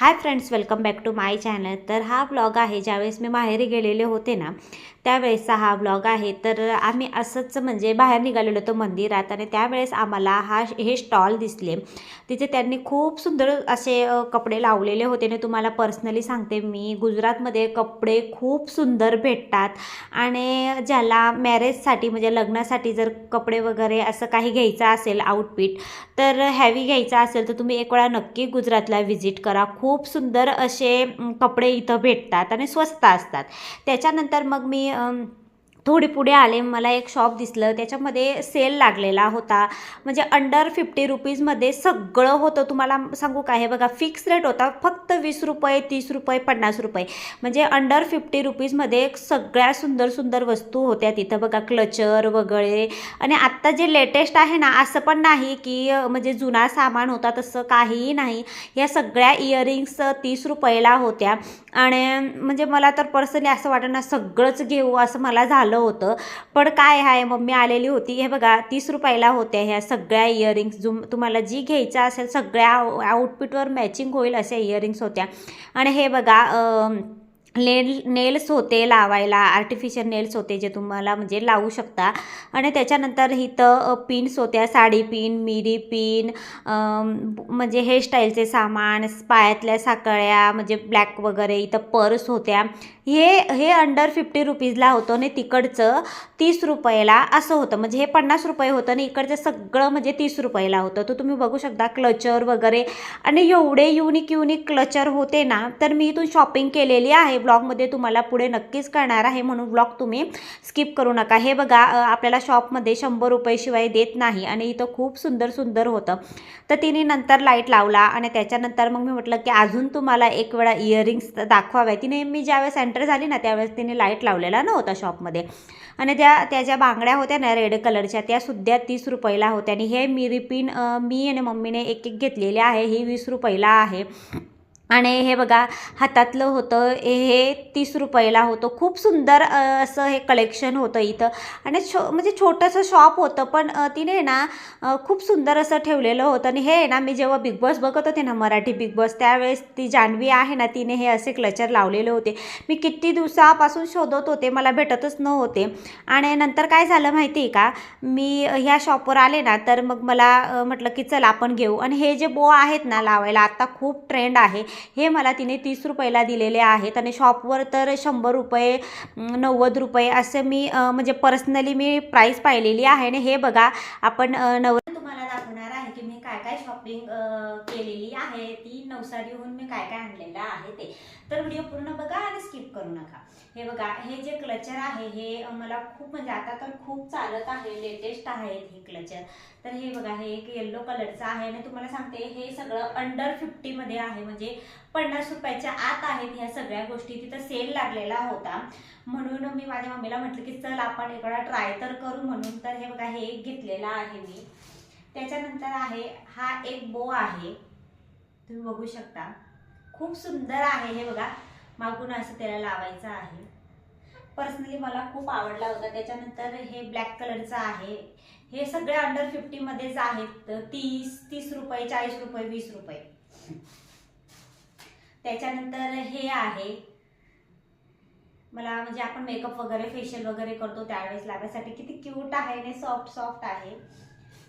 Hi friends welcome back to my channel. तर हा blog आहे ज्यावेळेस मी माहेरी गेलेले होते ना त्यावेळेसचा हा ब्लॉग आहे. तर आम्ही असंच म्हणजे बाहेर निघालेलो होतो मंदिरात आणि त्यावेळेस आम्हाला हा हे स्टॉल दिसले. तिथे त्यांनी खूप सुंदर असे कपडे लावलेले होते आणि तुम्हाला पर्सनली सांगते मी गुजरातमध्ये कपडे खूप सुंदर भेटतात. आणि ज्याला मॅरेजसाठी म्हणजे लग्नासाठी जर कपडे वगैरे असं काही घ्यायचं असेल आउटफिट तर हॅवी घ्यायचा असेल तर तुम्ही एक वेळा नक्की गुजरातला व्हिजिट करा. खूप खूप सुंदर असे कपडे इथं भेटतात आणि स्वस्त असतात. त्याच्यानंतर मग मी थोडी पुढे आले मला एक शॉप दिसलं. त्याच्यामध्ये सेल लागलेला होता. म्हणजे अंडर फिफ्टी रुपीजमध्ये सगळं होतं. तुम्हाला सांगू का? हे बघा फिक्स रेट होता. फक्त वीस रुपये तीस रुपये पन्नास रुपये. म्हणजे अंडर फिफ्टी रुपीजमध्ये सगळ्या सुंदर सुंदर वस्तू होत्या तिथं. बघा क्लचर वगैरे. आणि आत्ता जे लेटेस्ट आहे ना असं पण नाही की म्हणजे जुना सामान होता तसं काहीही नाही. या सगळ्या इयरिंग्स तीस रुपयाला होत्या. आणि म्हणजे मला तर पर्सनली असं वाटतं ना सगळंच घेऊ असं मला झालं होतं. पण काय आहे मम्मी आलेली होती. हे बघा तीस रुपयाला होत्या ह्या सगळ्या इयरिंग्स जुम तुम्हाला जी घ्यायचं असेल सगळ्या आउटफिटवर मॅचिंग होईल अशा इयरिंग्स होत्या. आणि हे बघा नेल नेल्स होते लावायला आर्टिफिशियल नेल्स होते जे तुम्हाला म्हणजे लावू शकता. आणि त्याच्यानंतर इथं पिन्स होत्या साडी पिन मिरी पिन म्हणजे हेअरस्टाईलचे सामान पायातल्या साकळ्या म्हणजे ब्लॅक वगैरे इथं पर्स होत्या. हे हे अंडर फिफ्टी रुपीजला होतं आणि तिकडचं तीस रुपयाला असं होतं. म्हणजे हे पन्नास रुपये होतं आणि इकडचं सगळं म्हणजे तीस रुपयाला होतं. तर तुम्ही बघू शकता क्लचर वगैरे. आणि एवढे युनिक युनिक क्लचर होते ना तर मी इथून शॉपिंग केलेली आहे. ब्लॉगमध्ये तुम्हाला पुढे नक्कीच कळणार आहे. म्हणून ब्लॉग तुम्ही स्किप करू नका. हे बघा आपल्याला शॉपमध्ये शंभर रुपयेशिवाय देत नाही आणि इथं खूप सुंदर सुंदर होतं. तर तिने नंतर लाइट लावला आणि त्याच्यानंतर मग मी म्हटलं की अजून तुम्हाला एक वेळा इयरिंग्स दाखवाव्या तिने मी ज्यावेळेस एंटर झाली ना त्यावेळेस तिने लाइट लावलेला नव्हता शॉपमध्ये. आणि त्या त्या ज्या बांगड्या होत्या ना रेड कलरच्या त्या सुद्धा तीस रुपयाला होत्या. आणि हे मी रिपिन मी आणि मम्मीने एक एक घेतलेले आहे ही वीस रुपयाला आहे. आणि हे बघा हातातलं होतं हे तीस रुपयाला होतं. खूप सुंदर असं हे कलेक्शन होतं इथं. आणि छो म्हणजे छोटंसं शॉप होतं पण तिने ना खूप सुंदर असं ठेवलेलं होतं. आणि हे ना मी जेव्हा बिग बॉस बघत होते ना मराठी बिग बॉस त्यावेळेस ती जान्हवी आहे ना तिने हे असे क्लचर लावलेले होते. मी किती दिवसापासून शोधत होते मला भेटतच नव्हते. आणि नंतर काय झालं माहिती आहे का? मी ह्या शॉपवर आले ना तर मग मला म्हटलं की चल आपण घेऊ. आणि हे जे बो आहेत ना लावायला आत्ता खूप ट्रेंड आहे. हे मला तिने तीस रुपयाला दिलेले आहेत आणि शॉपवर तर शंभर रुपये नव्वद रुपये असं मी म्हणजे पर्सनली मी प्राईस पाहिलेली आहे आणि हे बघा आपण नव तुम्हाला दाखवणार आहे की मी काय काय शॉपिंग केलेली आहे. ती नवसारीहून मी काय काय आणलेलं आहे ते. तर व्हिडिओ पूर्ण बघा आणि स्किप करू नका. हे बघा हे जे क्लचर आहे हे मला खूप म्हणजे आता तर खूप चालत आहे लेटेस्ट आहेत हे क्लचर तर हे बघा हे एक येल्लो कलरचं आहे आणि तुम्हाला सांगते हे सगळं अंडर फिफ्टीमध्ये आहे. म्हणजे पन्नास रुपयाच्या आत आहेत ह्या सगळ्या गोष्टी. तिथं सेल लागलेला होता. म्हणून मी माझ्या मम्मीला म्हटलं की चल आपण एकदा ट्राय तर करू. म्हणून तर हे बघा हे एक घेतलेलं आहे मी. त्याच्यानंतर आहे हा एक बो आहे. तुम्ही बघू शकता. खूप सुंदर आहे हे बघा. मागून असं त्याला लावायचं आहे. पर्सनली मला खूप आवडला होता. त्याच्यानंतर हे ब्लॅक कलरचं आहे. हे सगळे अंडर फिफ्टीमध्येच आहेत. तीस तीस रुपये चाळीस रुपये वीस रुपये. त्याच्यानंतर हे आहे. मला म्हणजे आपण मेकअप वगैरे फेशियल वगैरे करतो त्यावेळेस लावायसाठी. किती क्यूट आहे आणि सॉफ्ट सॉफ्ट आहे.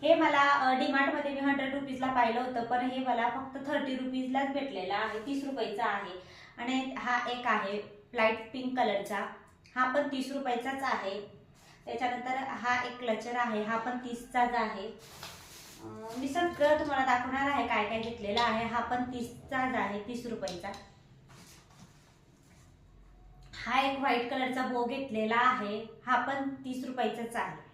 हे मला डिमार्टमध्ये मी हंड्रेड रुपीजला पाहिलं होतं पण हे मला फक्त थर्टी रुपीजलाच भेटलेलं आहे तीस रुपयेचा आहे. आणि हा एक आहे लाइट पिंक कलरचा हा पण तीस रुपयाचाच आहे. त्याच्यानंतर हा एक क्लचर आहे हा पण तीसचाच आहे. मी सगळं तुम्हाला दाखवणार आहे काय काय घेतलेलं आहे. हा पण तीसचाच आहे तीस रुपयाचा. हा एक व्हाईट कलरचा बो घेतलेला आहे. हा पण तीस रुपयाचाच आहे.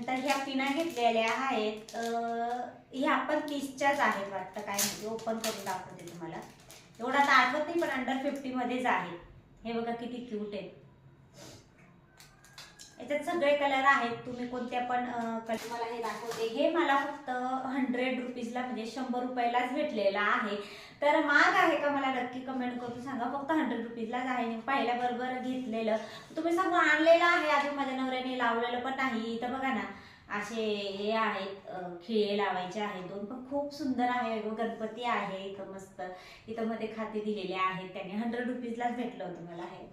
नंतर ह्या पिना घेतलेल्या आहेत ह्या पण तीसच्याच आहेत वाटतं काय म्हणजे ओपन करून दाखवते तुम्हाला. एवढं तर आठवत नाही पण अंडर फिफ्टीमध्येच आहेत. हे बघा किती क्यूट आहेत. याच्यात सगळे कलर आहेत. तुम्ही कोणत्या पण कलर मला हे दाखवते. हे मला फक्त हंड्रेड रुपीजला म्हणजे शंभर रुपयालाच भेटलेलं आहे. तर महाग आहे का मला नक्की कमेंट करून सांगा. फक्त हंड्रेड रुपीजलाच आहे. मी पाहिल्याबरोबर घेतलेलं. तुम्ही सांगू आणलेलं आहे. अजून माझ्या नवऱ्याने लावलेलं पण नाही. इथं बघा ना असे हे आहेत. खिळे लावायचे आहेत दोन. पण खूप सुंदर आहे. गणपती आहे इथं मस्त. इथं मध्ये खाते दिलेले आहेत. त्याने हंड्रेड रुपीजलाच भेटलं होतं मला हे.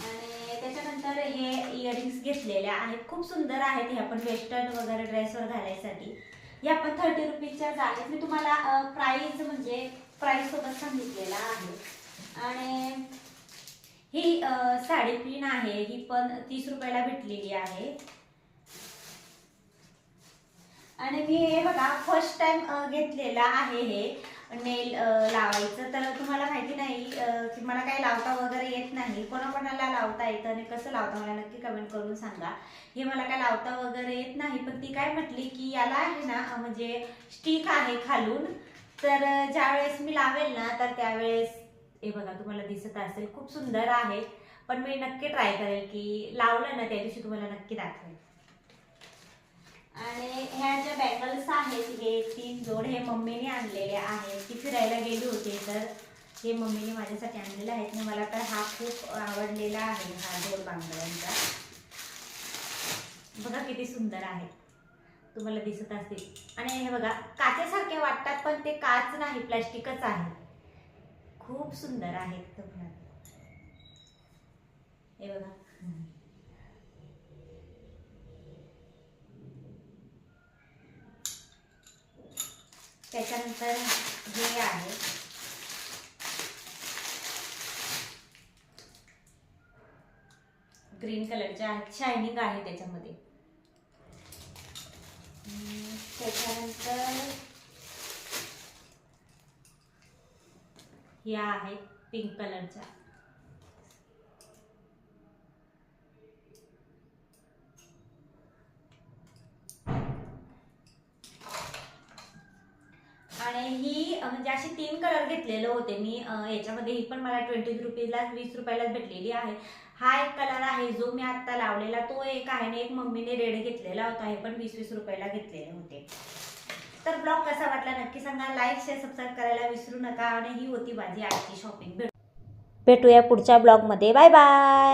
आणि त्याच्यानंतर हे इयरिंग्स घेतलेल्या आहेत. खूप सुंदर आहेत ह्या पण वेस्टर्न वगैरे ड्रेसवर घालायसाठी. या पण थर्टी रुपीजच्याच आहेत मी तुम्हाला प्राईज म्हणजे प्राईज सोबत सांगितलेला आहे. आणि ही साडी पिन आहे. ही पण तीस रुपयाला भेटलेली आहे. आणि मी हे बघा फर्स्ट टाइम घेतलेला आहे हे. नेल लावायचं. तर तुम्हाला माहिती नाही की मला काही लावता वगैरे कोणाकोणाला लावता येतं आणि कसं लावता? मला नक्की कमेंट करून सांगा. हे मला काय लावता वगैरे येत नाही पण ती काय म्हटली की याला आहे ना म्हणजे स्टिक आहे खालून. तर ज्यावेळेस मी लावेल ना तर त्यावेळेस हे बघा तुम्हाला दिसत असेल खूप सुंदर आहे. पण मी नक्की ट्राय करेल की लावलं ना त्या दिवशी तुम्हाला नक्की दाखवेल. आणि ह्या ज्या बँगल्स आहेत हे तीन जोड हे मम्मीने आणलेले आहेत. ती फिरायला गेली होती तर हे मम्मीने माझ्यासाठी आणलेले आहेत आणि मला तर हा खूप आवडलेला आहे हा जोड बांगड्यांचा. बघा किती सुंदर आहे. तुम्हाला दिसत असतील. आणि हे बघा काचेसारखे वाटतात पण ते काच नाही प्लॅस्टिकच आहे. खूप सुंदर आहेत हे बघा. त्याच्यानंतर हे आहे. ग्रीन कलरच्या आहेत शायनिंग आहे त्याच्यामध्ये. त्याच्यानंतर या आहेत पिंक कलरच्या आणि ही अ, म्हणजे अशी तीन कलर घेतलेले होते मी. याच्यामध्ये ही पण मला ट्वेंटी रुपीजला वीस रुपयालाच भेटलेली आहे. हा एक कलर आहे जो मी आत्ता लावलेला. तो एक आहे ना एक मम्मीने रेड घेतलेला होता. हे पण वीस वीस रुपयाला घेतलेले होते. तर ब्लॉग कसा वाटला नक्की सांगा. लाईक शेअर सबस्क्राईब करायला विसरू नका. आणि ही होती माझी आजची शॉपिंग भेटूया पुढच्या ब्लॉगमध्ये बाय बाय